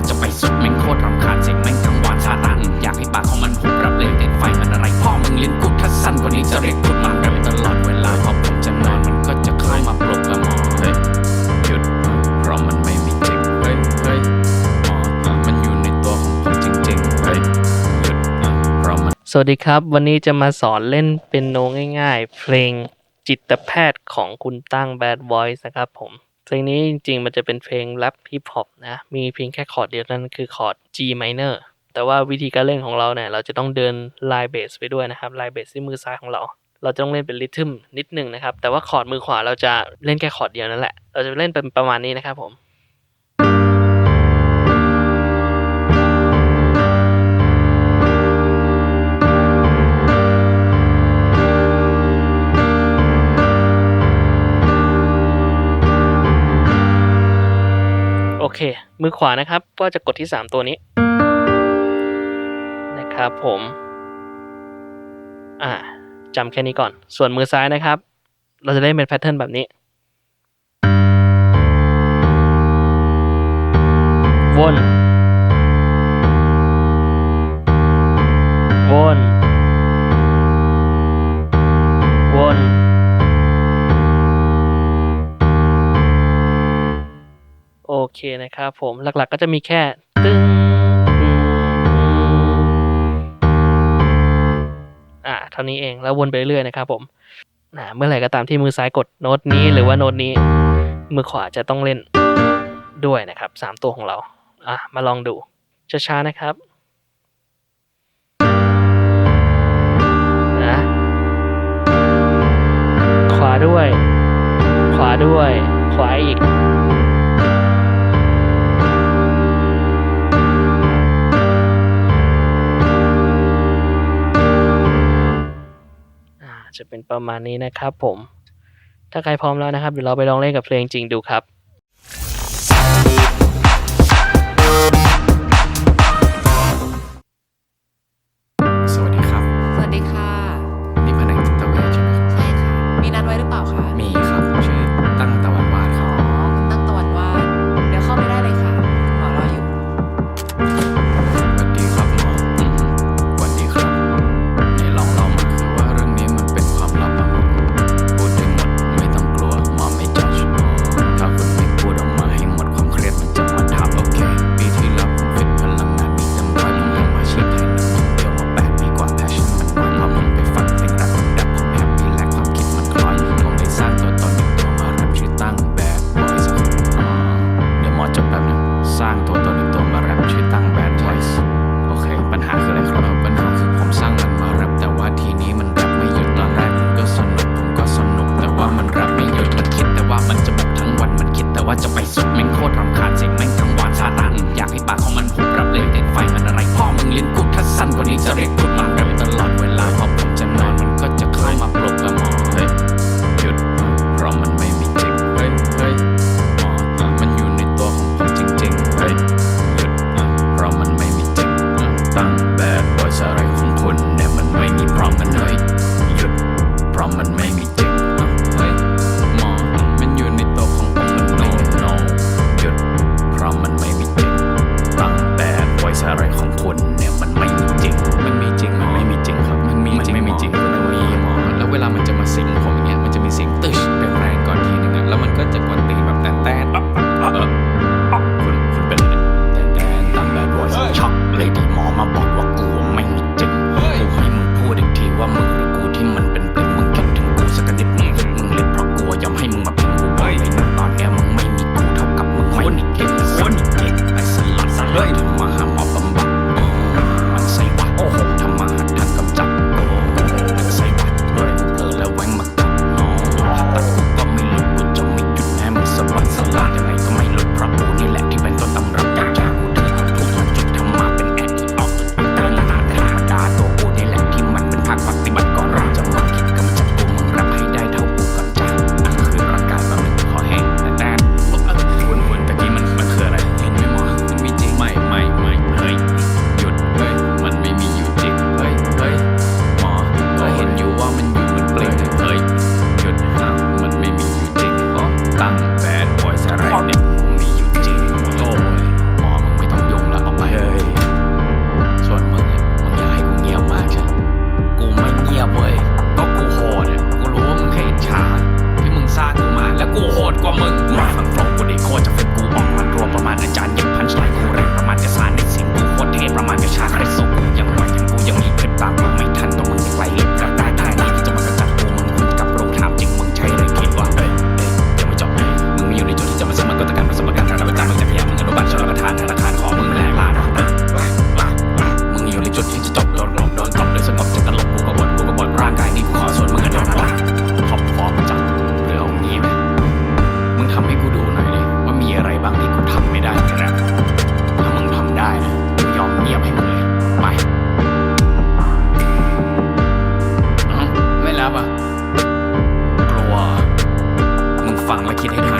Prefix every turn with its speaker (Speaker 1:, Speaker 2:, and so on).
Speaker 1: ว่าจะไปสุดแม่งโคตรรำคาญเสียงแม่งกังวานซาตานอยากให้ปากของมันหุบรับเลยเด็ดไฟมันอะไรพ่อมึงเลี้ยงกูถ้าสั้นกว่านี้จะเรียกกูมาเร็วตลอดเวลาพอผมจะนอนมันก็จะเข้ามาปลุกละมอเฮ้ยหยุดเพราะมันไม่มีจริงเฮ้ยเฮ้ยมันอยู่ในตัวของผมจริงๆเฮ้ยหยุดเพราะมัน
Speaker 2: สวัสดีครับ วันนี้จะมาสอนเล่นเป็นโนง่าย ๆ เพลงจิตแพทย์ของคุณตั้ง Bad Voice นะครับผม เพลงนี้จริงๆ มันจะเป็นเพลงแรปฮิปฮอปนะ มีเพียงแค่คอร์ดเดียวนั่นคือคอร์ด G minor แต่ว่าวิธีการเล่นของเราเนี่ย เราจะต้องเดินลายเบสไปด้วยนะครับลายเบสที่มือซ้ายของเรา เราจะต้องเล่นเป็นริทึมนิดนึงนะครับ แต่ว่าคอร์ดมือขวาเราจะเล่นแค่คอร์ดเดียวนั่นแหละ เราจะเล่นเป็นประมาณนี้นะครับผม โอเค มือขวานะครับ ก็จะกดที่ 3 ตัวนี้ นะครับผม อ่าจำแค่นี้ก่อน ส่วนมือซ้ายนะครับ เราจะเล่นเป็นแพทเทิร์นแบบนี้ วน วนวน เคนะครับผมหลักๆก็จะมีแค่ตึ้งอ่าเท่านี้เองแล้ววนไปเรื่อยๆนะครับผมอ่าเมื่อไหร่ก็ตามที่มือซ้ายกดโน้ตนี้หรือว่าโน้ตนี้ มือขวาจะต้องเล่นด้วยนะครับสามตัวของเราอะมาลองดูช้าๆนะครับนะขวาด้วย ขวาด้วย ขวาอีก จะเป็นประมาณนี้นะครับผม ถ้าใครพร้อมแล้วนะครับเดี๋ยวเราไปลองเล่นกับเพลงจริงดูครับ
Speaker 1: ว่าจะ
Speaker 3: ไป
Speaker 1: สุด มาคิดให้ทัน